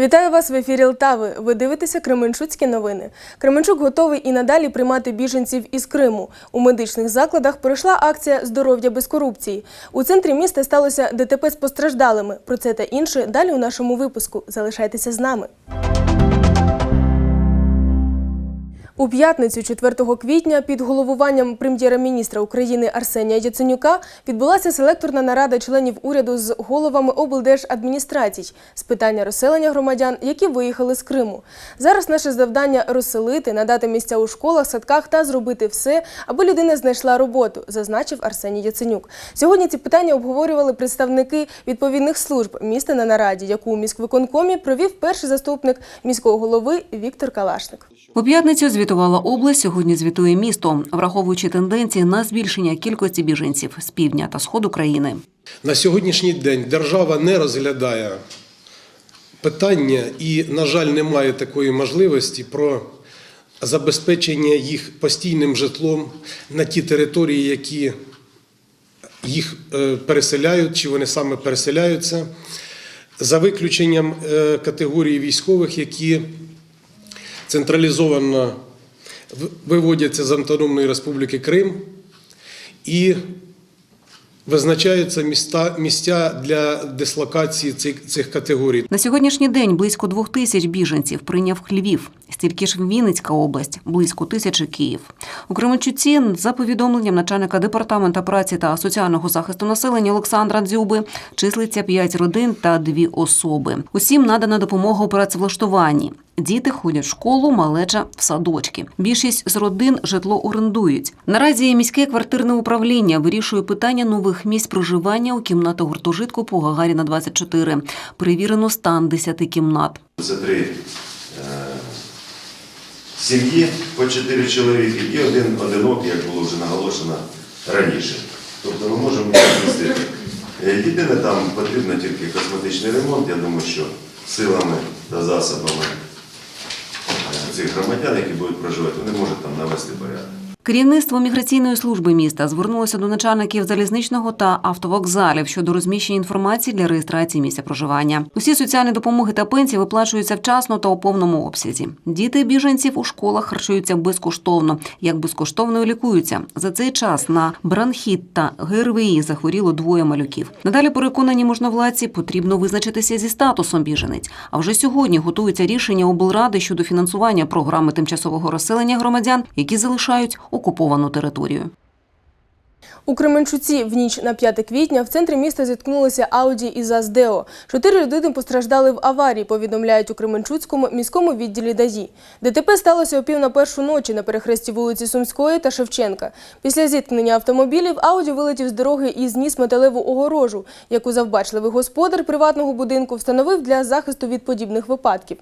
Вітаю вас в ефірі Лтави. Ви дивитеся Кременчуцькі новини. Кременчук готовий і надалі приймати біженців із Криму. У медичних закладах пройшла акція Здоров'я без корупції. У центрі міста сталося ДТП з постраждалими. Про це та інше далі у нашому випуску. Залишайтеся з нами. У п'ятницю, 4 квітня, під головуванням прем'єра-міністра України Арсенія Яценюка відбулася селекторна нарада членів уряду з головами облдержадміністрацій з питання розселення громадян, які виїхали з Криму. Зараз наше завдання розселити, надати місця у школах, садках та зробити все, аби людина знайшла роботу, зазначив Арсеній Яценюк. Сьогодні ці питання обговорювали представники відповідних служб міста на нараді, яку у міськвиконкомі провів перший заступник міського голови Віктор Калашник. У п'ятницю звітувала область, сьогодні звітує місто, враховуючи тенденції на збільшення кількості біженців з півдня та сходу країни. На сьогоднішній день держава не розглядає питання і, на жаль, немає такої можливості про забезпечення їх постійним житлом на ті території, які їх е, переселяють, чи вони саме переселяються, за виключенням е, категорії військових, які централізовано виводяться з Автономної Республіки Крим і визначаються міста, місця для дислокації цих, цих категорій. На сьогоднішній день близько двох тисяч біженців прийняв Львів. Стільки ж Вінницька область, близько тисячі Київ. У Кременчуці, за повідомленням начальника департамента праці та соціального захисту населення Олександра Дзюби, числиться п'ять родин та дві особи. Усім надана допомога у працевлаштуванні. Діти ходять в школу, малеча в садочки. Більшість з родин житло орендують. Наразі міське квартирне управління вирішує питання нових місць проживання у кімнатах гуртожитку по Гагаріна 24. Перевірено стан 10 кімнат. Це три е, сім'ї по чотири чоловіки і один одинок, як було вже наголошено раніше. Тобто ми можемо їх розмістити. Е, Єдине, там потрібно тільки косметичний ремонт. Я думаю, що силами та засобами е, цих громадян, які будуть проживати, вони можуть там навести порядок. Керівництво міграційної служби міста звернулося до начальників залізничного та автовокзалів щодо розміщення інформації для реєстрації місця проживання. Усі соціальні допомоги та пенсії виплачуються вчасно та у повному обсязі. Діти біженців у школах харчуються безкоштовно, як безкоштовно лікуються. За цей час на бронхіт та ГРВІ захворіло двоє малюків. Надалі переконані можновладці, потрібно визначитися зі статусом біженець. А вже сьогодні готується рішення облради щодо фінансування програми тимчасового розселення громадян, які залишають окуповану територію. У Кременчуці в ніч на 5 квітня в центрі міста зіткнулися Ауді і ЗАЗ-Део. Чотири людини постраждали в аварії, повідомляють у Кременчуцькому міському відділі ДАЗі. ДТП сталося о пів на першу ночі на перехресті вулиці Сумської та Шевченка. Після зіткнення автомобілів Ауді вилетів з дороги і зніс металеву огорожу, яку завбачливий господар приватного будинку встановив для захисту від подібних випадків.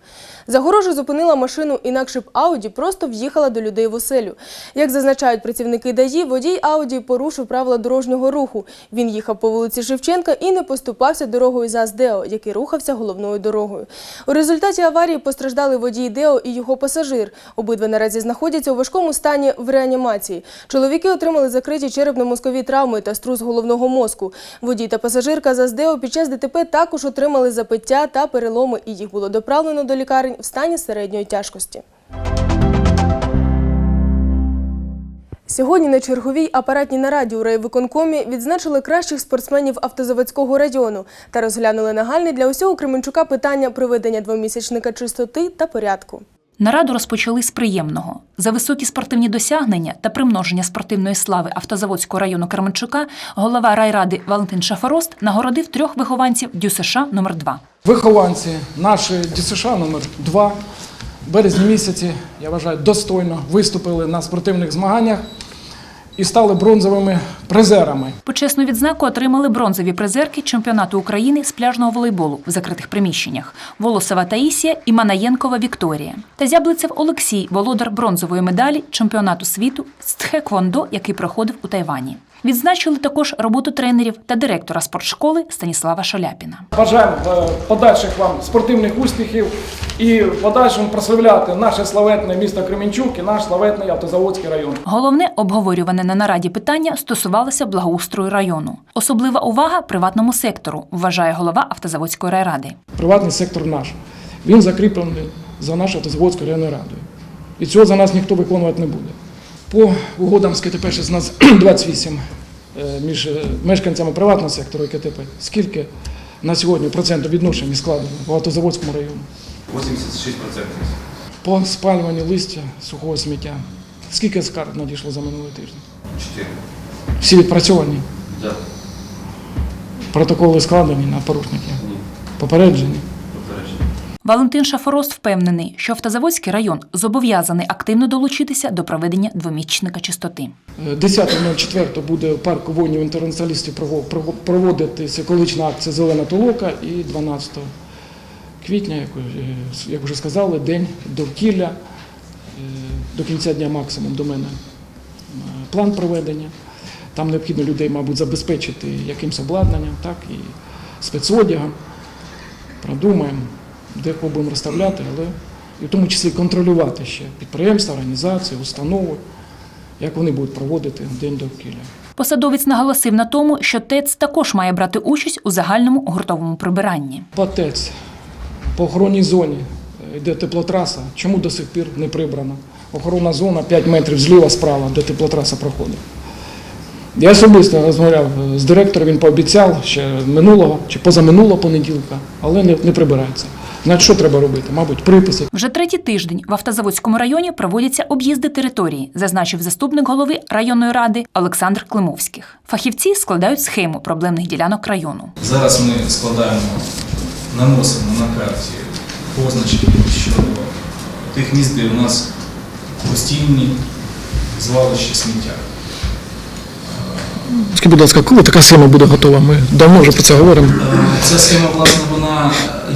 Загорожа зупинила машину, інакше б Ауді просто в'їхала до людей в оселю. Як зазначають працівники ДАІ, водій Ауді порушив правила дорожнього руху. Він їхав по вулиці Шевченка і не поступався дорогою ЗАЗ Део, який рухався головною дорогою. У результаті аварії постраждали водій Део і його пасажир. Обидва наразі знаходяться у важкому стані в реанімації. Чоловіки отримали закриті черепно-мозкові травми та струс головного мозку. Водій та пасажирка ЗАЗ Део під час ДТП також отримали запиття та переломи, і їх було доправлено до лікарень в стані середньої тяжкості. Сьогодні на черговій апаратній нараді у райвиконкомі відзначили кращих спортсменів автозаводського району та розглянули нагальне для усього Кременчука питання проведення двомісячника чистоти та порядку. Нараду розпочали з приємного. За високі спортивні досягнення та примноження спортивної слави Автозаводського району Кременчука голова райради Валентин Шафарост нагородив трьох вихованців ДЮСШ номер 2 Вихованці нашої ДЮСШ номер 2 в березні місяці, я вважаю, достойно виступили на спортивних змаганнях і стали бронзовими призерами. Почесну відзнаку отримали бронзові призерки чемпіонату України з пляжного волейболу в закритих приміщеннях Волосова Таїсія і Манаєнкова Вікторія та Зяблицев Олексій, володар бронзової медалі чемпіонату світу з тхеквондо, який проходив у Тайвані. Відзначили також роботу тренерів та директора спортшколи Станіслава Шаляпіна. Бажаємо е, подальших вам спортивних успіхів і в подальшому прославляти наше славетне місто Кременчук і наш славетний автозаводський район. Головне обговорюване на нараді питання стосувалося благоустрою району. Особлива увага приватному сектору, вважає голова автозаводської райради. Приватний сектор наш. він закріплений за нашою Автозаводською районною радою. І цього за нас ніхто виконувати не буде. По угодам з КТП 1628 е, між е, мешканцями приватного сектору і КТП, скільки на сьогодні процентів відношення складено в Автозаводському районі? 86%. По спалюванню листя, сухого сміття. Скільки скарг надійшло за минулий тиждень? 4. Всі відпрацьовані, Да. протоколи складені на порушників, Ні. попереджені. Валентин Шафорост впевнений, що Автозаводський район зобов'язаний активно долучитися до проведення двомісячника чистоти. Е, 10.04 буде в парку воїнів інтернаціоналістів прово- прово- проводитися екологічна акція Зелена толока і 12 квітня, як, е, вже сказали, день довкілля. Е, До кінця дня максимум до мене е, план проведення. Там необхідно людей, мабуть, забезпечити якимось обладнанням, так, і спецодягом. Продумаємо, де кого будемо розставляти, але і в тому числі контролювати ще підприємства, організації, установи як вони будуть проводити день довкілля. Посадовець наголосив на тому, що ТЕЦ також має брати участь у загальному гуртовому прибиранні. По ТЕЦ, по охоронній зоні е, йде теплотраса. Чому до сих пір не прибрана? Охоронна зона 5 метрів зліва справа, де теплотраса проходить. Я особисто розмовляв е, з директором, він пообіцяв ще минулого чи позаминулого понеділка, але не, не прибирається. Значить, що треба робити? Мабуть, приписи. Вже третій тиждень в Автозаводському районі проводяться об'їзди території, зазначив заступник голови районної ради Олександр Климовських. Фахівці складають схему проблемних ділянок району. Зараз ми складаємо, наносимо на карті позначки щодо тих місць, де у нас постійні звалища сміття. Скажіть, будь ласка, коли така схема буде готова? Ми давно вже про це говоримо. Е, Ця схема, власне, вона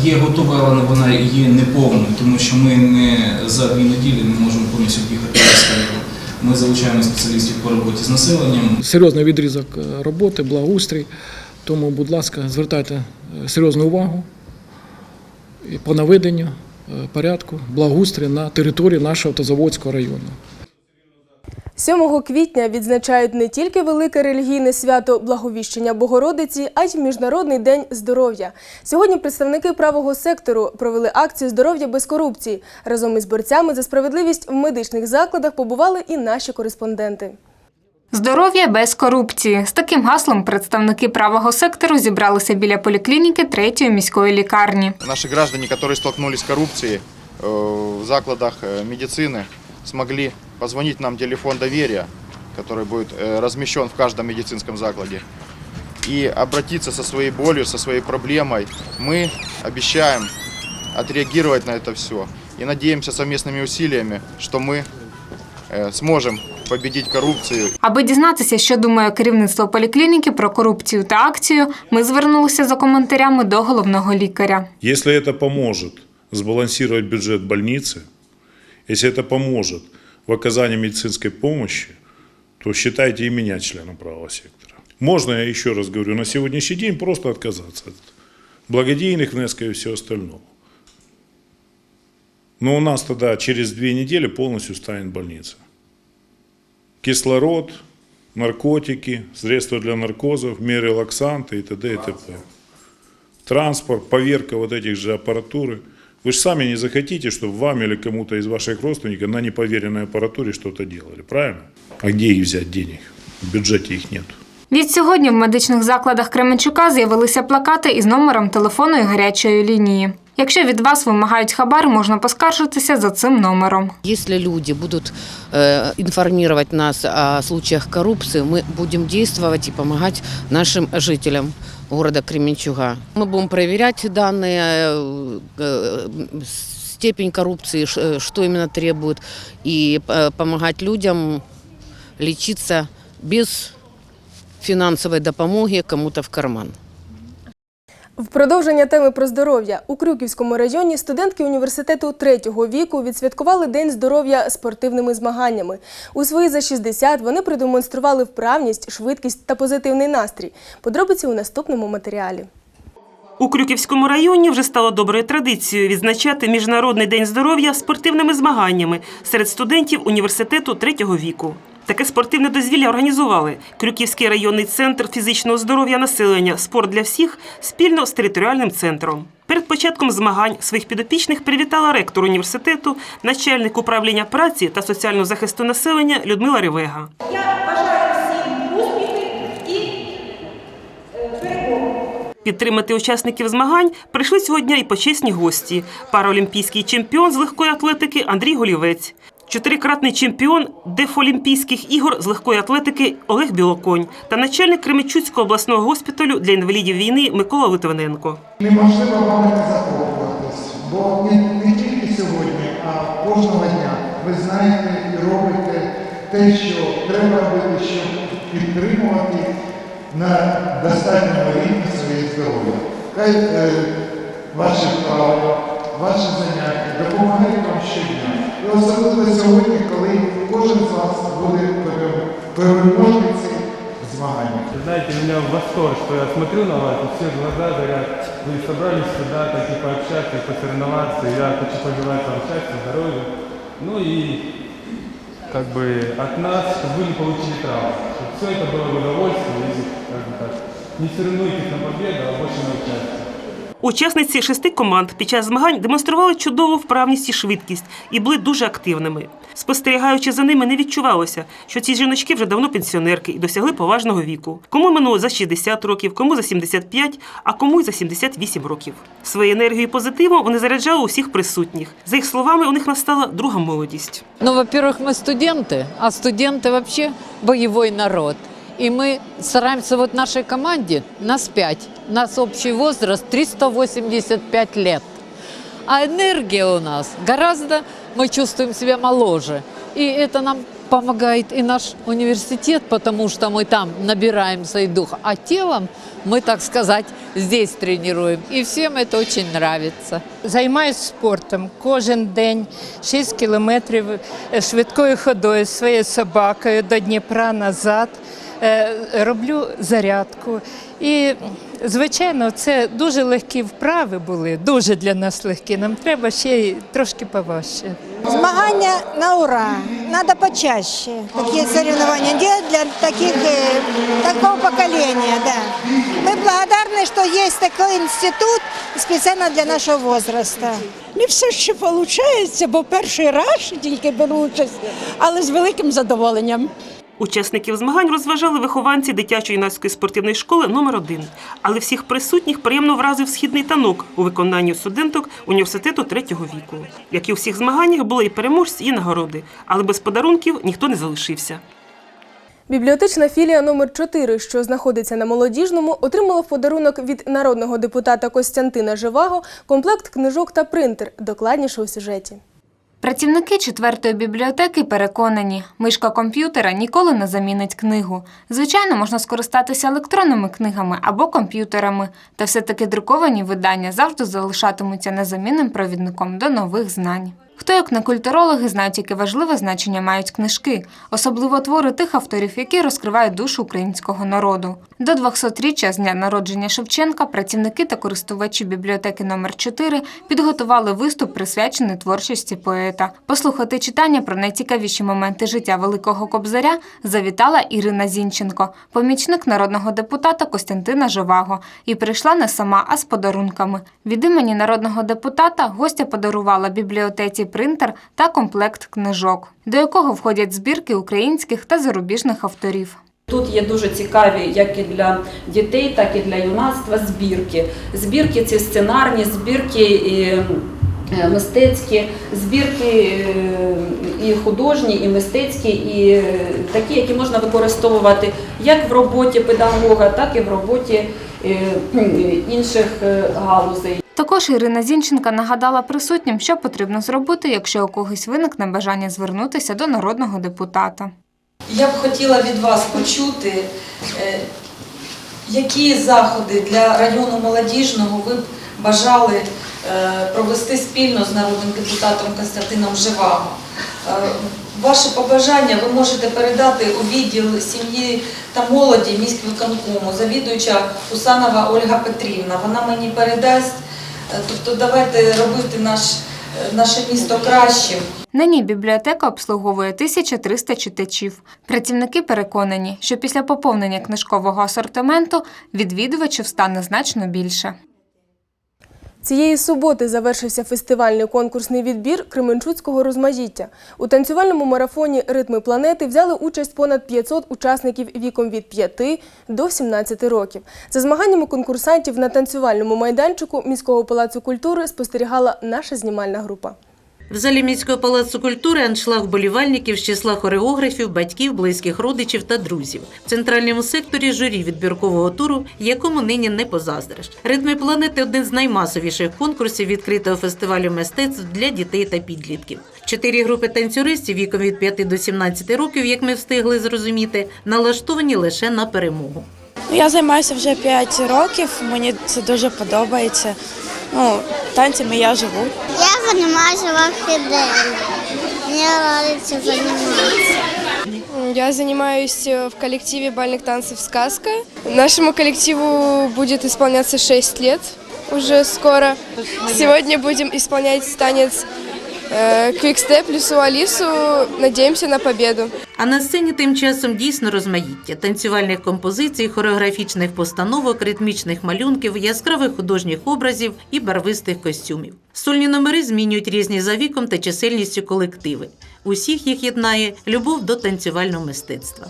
є готова, але вона є неповною, тому що ми не за дві неділі не можемо повністю об'їхати район. Ми залучаємо спеціалістів по роботі з населенням. Серйозний відрізок е, роботи, благоустрій. Тому, будь ласка, звертайте е, серйозну увагу по наведенню е, порядку благоустрій на території нашого автозаводського району. 7 квітня відзначають не тільки велике релігійне свято Благовіщення Богородиці, а й Міжнародний день здоров'я. Сьогодні представники правого сектору провели акцію Здоров'я без корупції. Разом із борцями за справедливість в медичних закладах побували і наші кореспонденти. Здоров'я без корупції. З таким гаслом представники правого сектору зібралися біля поліклініки третьої міської лікарні. Наши граждане, которые столкнулись с коррупцией э, в закладах э, медицины, смогли позвонить нам телефон доверия, который будет э, размещен в каждом медицинском закладе, и обратиться со своей болью, со своей проблемой. Мы обещаем отреагировать на это все и надеемся совместными усилиями, что мы э, сможем победить коррупцию Аби дізнатися, що думає керівництво поліклініки про корупцію та акцію, ми звернулися за коментарями до головного лікаря. Если это поможет сбалансировать бюджет больницы, если это поможет в оказании медицинской помощи, то считайте и меня членом правого сектора. Можно, я еще раз говорю, на сегодняшний день просто отказаться от благодейных внеска и всего остального. Но у нас тогда через две недели полностью станет больница. Кислород, наркотики, средства для наркозов, меры лаксанты и т.д. и т.п транспорт, поверка вот этих же аппаратуры. Вы же сами не захотите, чтобы вам или кому-то из ваших родственников на неповеренной аппаратуре что-то делали, правильно? А где их взять денег? В бюджете их нет. Відсьогодні в медичних закладах Кременчука з'явилися плакати із номером телефону і гарячої лінії. Якщо від вас вимагають хабар, можна поскаржитися за цим номером. Если люди будут э, информировать нас о случаях коррупции, мы будем действовать и помогать нашим жителям города Кременчуга. Мы будем проверять данные, э, э, степень коррупции, ш- э, что именно требует, и э, помогать людям лечиться без финансовой допомоги кому-то в карман. В продовження теми про здоров'я у Крюківському районі студентки університету третього віку відсвяткували День здоров'я спортивними змаганнями. У свої за 60 вони продемонстрували вправність, швидкість та позитивний настрій. Подробиці у наступному матеріалі. У Крюківському районі вже стало доброю традицією відзначати Міжнародний день здоров'я спортивними змаганнями серед студентів університету третього віку. Таке спортивне дозвілля організували Крюківський районний центр фізичного здоров'я населення Спорт для всіх спільно з територіальним центром. Перед початком змагань своїх підопічних привітала ректор університету, начальник управління праці та соціального захисту населення Людмила Ревега. Підтримати учасників змагань прийшли цього дня і почесні гості. Параолімпійський чемпіон з легкої атлетики Андрій Голівець, чотирикратний чемпіон Дефолімпійських ігор з легкої атлетики Олег Білоконь та начальник Кременчуцького обласного госпіталю для інвалідів війни Микола Литвиненко. Неможливо вам не захоплюватись, бо не, тільки сьогодні, а кожного дня ви знаєте і робите те, що треба робити, щоб підтримувати на достатньому рівні своє здоров'я. Хай е, ваші вправи, ваші заняття допомагають вам щодня. І особливо сьогодні, коли кожен з вас буде пере- переможницею в змаганнях. Знаете, меня в восторг, что я смотрю на вас, и все глаза горят. Вы собрались сюда, так и пообщаться, и посоревноваться. Я хочу пожелать вам счастья, здоровья. Ну и как бы от нас, чтобы вы не получили травм. Чтобы все это было в удовольствие и как бы так. Не соревнуйтесь на победу, а больше на участие. Учасниці шести команд під час змагань демонстрували чудову вправність і швидкість і були дуже активними. Спостерігаючи за ними, не відчувалося, що ці жіночки вже давно пенсіонерки і досягли поважного віку. Кому минуло за 60 років, кому за 75, а кому й за 78 років. Своєю енергією і позитивом вони заряджали усіх присутніх. За їх словами, у них настала друга молодість. Ну, во-первых, мы студенты, а студенты вообще боевой народ. И мы стараемся вот нашей команде, нас пять, у нас общий возраст 385 лет. А энергия у нас гораздо, мы чувствуем себя моложе. И это нам помогает и наш университет, потому что мы там набираемся и духа. А телом мы, так сказать, здесь тренируем. И всем это очень нравится. Займаюся спортом кожен день 6 кілометрів е, швидкою ходою зі своєю собакою до Дніпра назад. Е, Роблю зарядку. І, звичайно, це дуже легкі вправи були, дуже для нас легкі. Нам треба ще й трошки поважче. Змагання на ура. Надо почаще такие соревнования делать для таких, э, такого поколения. Да. Мы благодарны, что есть такой институт специально для нашего возраста. Не все ще виходить, бо перший раз тільки беру участь, але з великим задоволенням. Учасників змагань розважали вихованці дитячо-юнацької спортивної школи номер 1 Але всіх присутніх приємно вразив східний танок у виконанні студенток університету третього віку. Як і у всіх змаганнях були і переможці, і нагороди, але без подарунків ніхто не залишився. Бібліотечна філія номер 4 що знаходиться на молодіжному, отримала в подарунок від народного депутата Костянтина Живаго комплект книжок та принтер. Докладніше у сюжеті. Працівники четвертої бібліотеки переконані, мишка комп'ютера ніколи не замінить книгу. Звичайно, можна скористатися електронними книгами або комп'ютерами, та все-таки друковані видання завжди залишатимуться незамінним провідником до нових знань. Хто, як не культурологи, знають, яке важливе значення мають книжки, особливо твори тих авторів, які розкривають душу українського народу. До 200-річчя з дня народження Шевченка працівники та користувачі бібліотеки номер 4 підготували виступ, присвячений творчості поета. Послухати читання про найцікавіші моменти життя Великого Кобзаря завітала Ірина Зінченко, помічник народного депутата Костянтина Живаго, і прийшла не сама, а з подарунками. Від імені народного депутата гостя подарувала бібліотеці принтер та комплект книжок, до якого входять збірки українських та зарубіжних авторів. Тут є дуже цікаві як і для дітей, так і для юнацтва збірки. Збірки ці сценарні, збірки е, мистецькі, збірки е, і художні, і мистецькі, і е, такі, які можна використовувати як в роботі педагога, так і в роботі інших галузей. Також Ірина Зінченка нагадала присутнім, що потрібно зробити, якщо у когось виникне бажання звернутися до народного депутата. Я б хотіла від вас почути, е, які заходи для району молодіжного ви б бажали е, провести спільно з народним депутатом Константином Живаго. Е, Ваше побажання ви можете передати у відділ сім'ї та молоді міськвиконкому, завідуюча Усанова Ольга Петрівна. Вона мені передасть. Е, Тобто давайте робити наш, е, наше місто кращим. Нині бібліотека обслуговує 1300 читачів. Працівники переконані, що після поповнення книжкового асортименту відвідувачів стане значно більше. Цієї суботи завершився фестивальний конкурсний відбір Кременчуцького розмаїття. У танцювальному марафоні Ритми планети взяли участь понад 500 учасників віком від 5 до 17 років. За змаганнями конкурсантів на танцювальному майданчику міського палацу культури спостерігала наша знімальна група. В залі міського палацу культури аншлаг вболівальників з числа хореографів, батьків, близьких родичів та друзів. В центральному секторі журі відбіркового туру, якому нині не позаздриш. Ритми планети один з наймасовіших конкурсів відкритого фестивалю мистецтв для дітей та підлітків. Чотири групи танцюристів віком від 5 до 17 років, як ми встигли зрозуміти, налаштовані лише на перемогу. Я займаюся вже 5 років, мені це дуже подобається. Ну, танцями я живу. Я занимаюсь в орхидее. Мне нравится заниматься. Я занимаюсь э, в коллективе бальных танцев «Сказка». Нашему коллективу будет исполняться 6 лет уже скоро. Сегодня будем исполнять танец э, лісу Алісу. Надіємося на победу. А на сцені тим часом дійсно розмаїття танцювальних композицій, хореографічних постановок, ритмічних малюнків, яскравих художніх образів і барвистих костюмів. Сольні номери змінюють різні за віком та чисельністю колективи. Усіх їх єднає любов до танцювального мистецтва.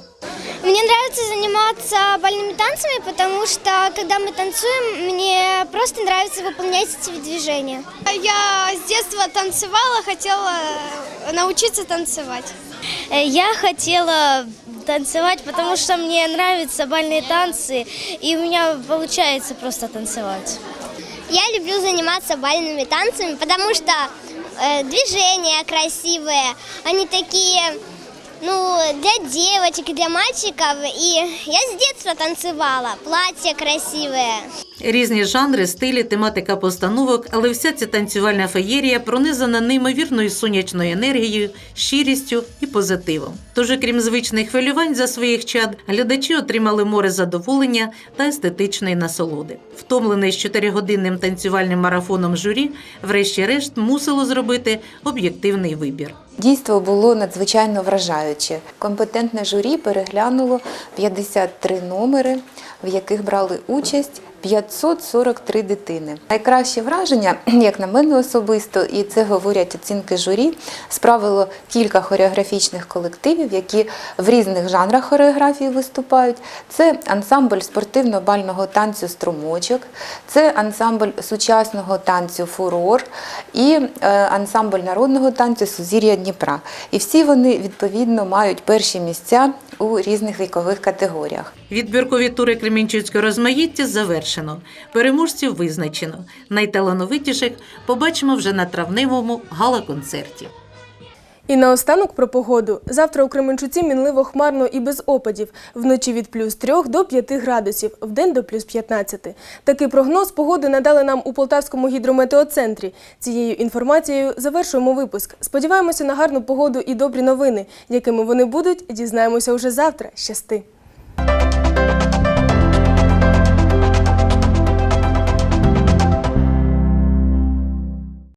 Мне нравится заниматься бальными танцами, потому что когда мы танцуем, мне просто нравится выполнять эти движения. Я с детства танцевала, хотела научиться танцевать. Я хотела танцевать, потому что мне нравятся бальные танцы, и у меня получается просто танцевать. Я люблю заниматься бальными танцами, потому что э, движения красивые, они такие, ну, для девочек для мальчиков. И я с детства танцевала, платья красивые. Різні жанри, стилі, тематика постановок, але вся ця танцювальна феєрія пронизана неймовірною сонячною енергією, щирістю і позитивом. Тож, крім звичних хвилювань за своїх чад, глядачі отримали море задоволення та естетичної насолоди. Втомлений з чотиригодинним танцювальним марафоном журі, врешті-решт мусило зробити об'єктивний вибір. Дійство було надзвичайно вражаюче. Компетентне журі переглянуло 53 номери, в яких брали участь 543 дитини. Найкраще враження, як на мене особисто, і це говорять оцінки журі, справило кілька хореографічних колективів, які в різних жанрах хореографії виступають. Це ансамбль спортивно-бального танцю Струмочок, це ансамбль сучасного танцю Фурор і е, ансамбль народного танцю Сузір'я Дніпра. І всі вони відповідно мають перші місця у різних вікових категоріях. Відбіркові тури Кремінчуцького розмаїття завершено. Переможців визначено. Найталановитіших побачимо вже на травневому гала-концерті. І наостанок про погоду. Завтра у Кременчуці мінливо хмарно і без опадів. Вночі від плюс 3 до 5 градусів, вдень до плюс 15. Такий прогноз погоди надали нам у Полтавському гідрометеоцентрі. Цією інформацією завершуємо випуск. Сподіваємося на гарну погоду і добрі новини. Якими вони будуть, дізнаємося уже завтра. Щасти!